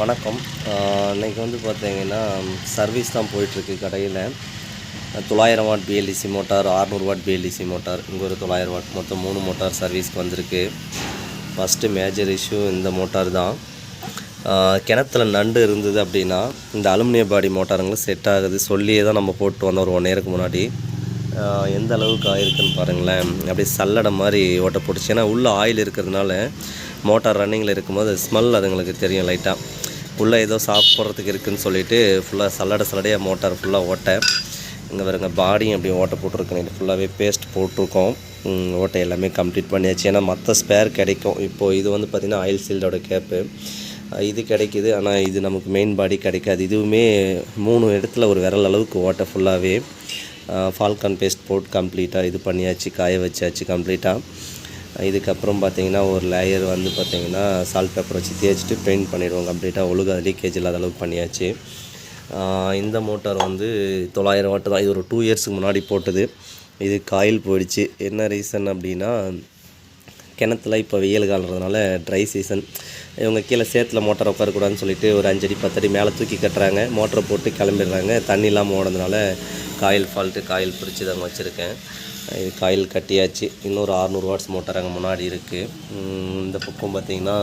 வணக்கம். இன்றைக்கி வந்து பார்த்தீங்கன்னா சர்வீஸ் தான் போயிட்டுருக்கு கடையில். தொள்ளாயிரம் watt BLDC motor 600 watt BLDC motor இங்கே ஒரு தொள்ளாயிரம் வாட் மொத்தம் மூணு மோட்டார் சர்வீஸ்க்கு வந்திருக்கு. ஃபஸ்ட்டு மேஜர் இஷ்யூ இந்த மோட்டார் தான். கிணத்துல நண்டு இருந்தது அப்படின்னா இந்த அலுமினிய பாடி மோட்டாருங்களும் செட் ஆகுது. சொல்லியே தான் நம்ம போட்டு வந்தோம் ஒரு ஒன் இயருக்கு முன்னாடி. எந்த அளவுக்கு ஆயிருக்குன்னு பாருங்களேன். அப்படியே சல்லடை மாதிரி ஓட்ட போட்டுச்சு ஏன்னா உள்ளே ஆயில் இருக்கிறதுனால மோட்டார் ரன்னிங்கில் இருக்கும்போது ஸ்மெல் அதுங்களுக்கு தெரியும் லைட்டாக உள்ளே ஏதோ சாப்பிட்றதுக்கு இருக்குன்னு சொல்லிவிட்டு ஃபுல்லாக சல்லடை சல்லடையாக மோட்டார் ஃபுல்லாக ஓட்டேன். இங்கே வருங்க பாடியும் அப்படி ஓட்ட போட்டிருக்கேன். இது ஃபுல்லாகவே பேஸ்ட் போட்டிருக்கோம். ஓட்டை எல்லாமே கம்ப்ளீட் பண்ணியாச்சு. ஏன்னா மற்ற ஸ்பேர் கிடைக்கும். இப்போது இது வந்து பார்த்திங்கன்னா ஆயில் சீல்டோட கேப்பு இது கிடைக்கிது. ஆனால் இது நமக்கு மெயின் பாடி கிடைக்காது. இதுவுமே மூணு இடத்துல ஒரு விரல் அளவுக்கு ஓட்டை ஃபுல்லாகவே ஃபால்கான் பேஸ்ட் போட்டு கம்ப்ளீட்டாக இது பண்ணியாச்சு காய வச்சாச்சு கம்ப்ளீட்டாக இதுக்கப்புறம் பார்த்தீங்கன்னா ஒரு லேயர் வந்து பார்த்தீங்கன்னா சால்ட் பேப்பர் வச்சு தேய்ச்சிட்டு பெயிண்ட் பண்ணிடுவோம். கம்ப்ளீட்டாக ஒழுங்காக லீக்கேஜ் இல்லாத அளவுக்கு பண்ணியாச்சு. இந்த மோட்டார் வந்து தொள்ளாயிரம் வாட்டு தான். இது ஒரு டூ இயர்ஸுக்கு முன்னாடி போட்டது. இது காயில் போயிடுச்சு. என்ன ரீசன் அப்படின்னா கிணத்துல இப்போ வெயில் காலன்றதுனால ட்ரை சீசன் இவங்க கீழே சேத்துல மோட்டார் உட்காரக்கூடாதுன்னு சொல்லிட்டு ஒரு அஞ்சடி பத்தடி மேலே தூக்கி கட்டுறாங்க. மோட்டரை போட்டு கிளம்பிடுறாங்க. தண்ணி இல்லாமல் ஓடுறதுனால காயில் ஃபால்ட்டு காயில் பிரித்து தான் வச்சுருக்கேன். இது காயில் கட்டியாச்சு. இன்னொரு 600 வாட்ஸ் மோட்டார் அங்கே முன்னாடி இருக்குது இந்த பக்கம் பார்த்திங்கன்னா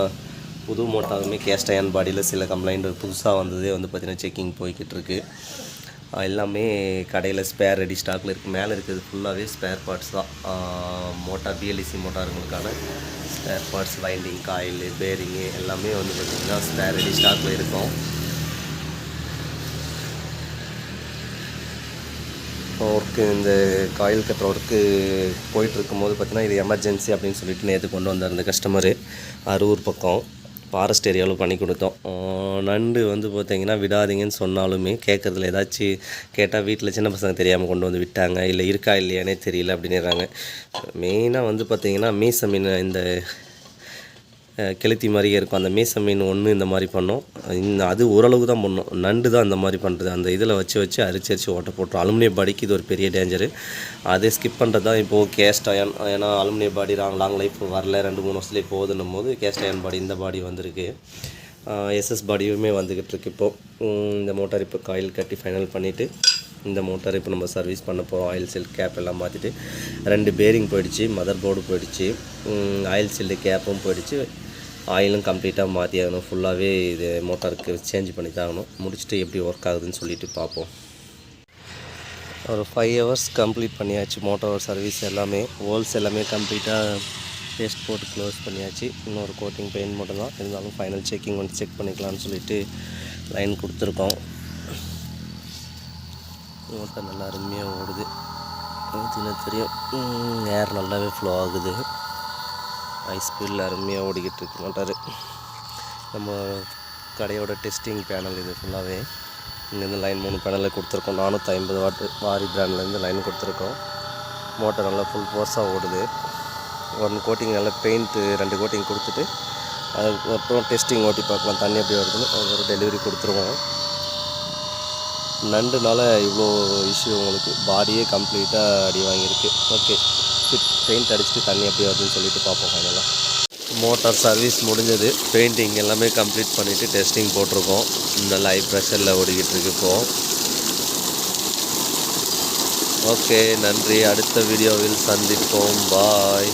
புது மோட்டாருமே கேஸ்ட் அயன் பாடியில் சில கம்ப்ளைண்ட் புதுசாக வந்ததே வந்து பார்த்திங்கன்னா செக்கிங் போய்கிட்டு இருக்கு. எல்லாமே கடையில் ஸ்பேர் ரெடி ஸ்டாக்கில் இருக்குது மேலே இருக்கிறது ஃபுல்லாகவே ஸ்பேர் பார்ட்ஸ் தான். Motor பிஎல்இசி மோட்டாருங்களுக்கான spare parts winding coil bearing எல்லாமே வந்து பார்த்திங்கன்னா ஸ்பேர் ரெடி ஸ்டாக்கில் இருக்கும். ஒர்க்கு இந்த காயில் கட்டுற ஒர்க்கு போயிட்டுருக்கும்போது பார்த்தீங்கன்னா இது எமர்ஜென்சி அப்படின்னு சொல்லிட்டு நேற்று கொண்டு வந்தார் இந்த கஸ்டமரு அரூர் பக்கம் ஃபாரஸ்ட் ஏரியாவில் பண்ணி கொடுத்தோம். நண்டு வந்து பார்த்தீங்கன்னா விடாதீங்கன்னு சொன்னாலுமே கேட்குறதுல ஏதாச்சும் கேட்டால் வீட்டில் சின்ன பசங்க தெரியாமல் கொண்டு வந்து விட்டாங்க. இல்லை இருக்கா இல்லையானே தெரியல அப்படின்னுறாங்க. மெயினாக வந்து பார்த்திங்கன்னா மீச மீன் இந்த கெளுத்தி மாதிரியே இருக்கும். அந்த மீச மீன் ஒன்று இந்த மாதிரி பண்ணோம். அது ஓரளவு தான் பண்ணோம். நண்டு தான் அந்த மாதிரி பண்ணுறது அந்த இதில் வச்சு வச்சு அரிச்சு அரிச்சு ஓட்ட போட்டுரும் அலுமினிய பாடிக்கு இது ஒரு பெரிய டேஞ்சரு அதை ஸ்கிப் பண்ணுறது தான் இப்போது கேஸ்ட் அயன் ஏன்னா அலுமினிய பாடி லாங் லாங் லைஃப் வரல. ரெண்டு மூணு வருஷத்துலேயே போகுதுன்னும் போது கேஸ்ட் அயன் பாடி இந்த பாடி வந்திருக்கு. எஸ்எஸ் பாடியுமே வந்துக்கிட்டு இருக்கு இப்போது இந்த மோட்டார் இப்போ காயில் கட்டி ஃபைனல் பண்ணிவிட்டு இந்த மோட்டார் இப்போ நம்ம சர்வீஸ் பண்ண போகிறோம் ஆயில் சீல் கேப் எல்லாம் மாற்றிட்டு ரெண்டு பேரிங் போயிடுச்சு. மதர் போர்டு போயிடுச்சு ஆயில் சீல்டு கேப்பும் போயிடுச்சு. ஆயிலும் கம்ப்ளீட்டாக மாற்றி ஆகணும். ஃபுல்லாகவே இது மோட்டாருக்கு சேஞ்ச் பண்ணி தான் ஆகணும். முடிச்சுட்டு எப்படி ஒர்க் ஆகுதுன்னு சொல்லிவிட்டு பார்ப்போம். ஒரு ஃபைவ் ஹவர்ஸ் கம்ப்ளீட் பண்ணியாச்சு. மோட்டார் சர்வீஸ் எல்லாமே ஹோல்ஸ் எல்லாமே கம்ப்ளீட்டாக பேஸ்ட் போட்டு க்ளோஸ் பண்ணியாச்சு. இன்னொரு கோட்டிங் பெயிண்ட் மட்டும்தான் இருந்தாலும் ஃபைனல் செக்கிங் வந்து செக் பண்ணிக்கலாம்னு சொல்லிட்டு லைன் கொடுத்துருக்கோம். மோட்டார் நல்லா அருமையாக ஓடுது. இதில் தெரியும். ஏர் நல்லாவே ஃப்ளோ ஆகுது. ஹை ஸ்பீடில் அருமையாக ஓடிக்கிட்டு இருக்க மாட்டார். நம்ம கடையோட டெஸ்டிங் பேனல் இது ஃபுல்லாகவே இங்கேருந்து லைன் மூணு பேனலில் கொடுத்துருக்கோம். நானூற்றி ஐம்பது வாட்டு வாரி பிராண்ட்லேருந்து லைன் கொடுத்துருக்கோம். மோட்டார் நல்லா ஃபுல் ஃபோர்ஸாக ஓடுது. ஒன் கோட்டிங் நல்லா பெயிண்ட்டு ரெண்டு கோட்டிங் கொடுத்துட்டு அதுக்கப்புறம் டெஸ்டிங் ஓட்டி பார்க்கலாம். தண்ணி எப்படி வருதுன்னு ஒரு டெலிவரி கொடுத்துருவோம். நண்டுனால இவ்வளோ இஷ்யூ உங்களுக்கு. பாடியே கம்ப்ளீட்டாக அடி வாங்கியிருக்கு. ஓகே அடிச்சுட்டு பெயிண்ட் அடிச்சுட்டு தண்ணி எப்படி வருதுன்னு சொல்லிட்டு பார்ப்போம் ஃபைனலாக மோட்டார் சர்வீஸ் முடிஞ்சது. பெயிண்டிங் எல்லாமே கம்ப்ளீட் பண்ணிவிட்டு டெஸ்டிங் போட்டிருக்கோம். இந்த லைவ் ப்ரெஷரில் ஓடிக்கிட்டு இருக்கு இப்போது ஓகே நன்றி. அடுத்த வீடியோவில் சந்திப்போம். பாய்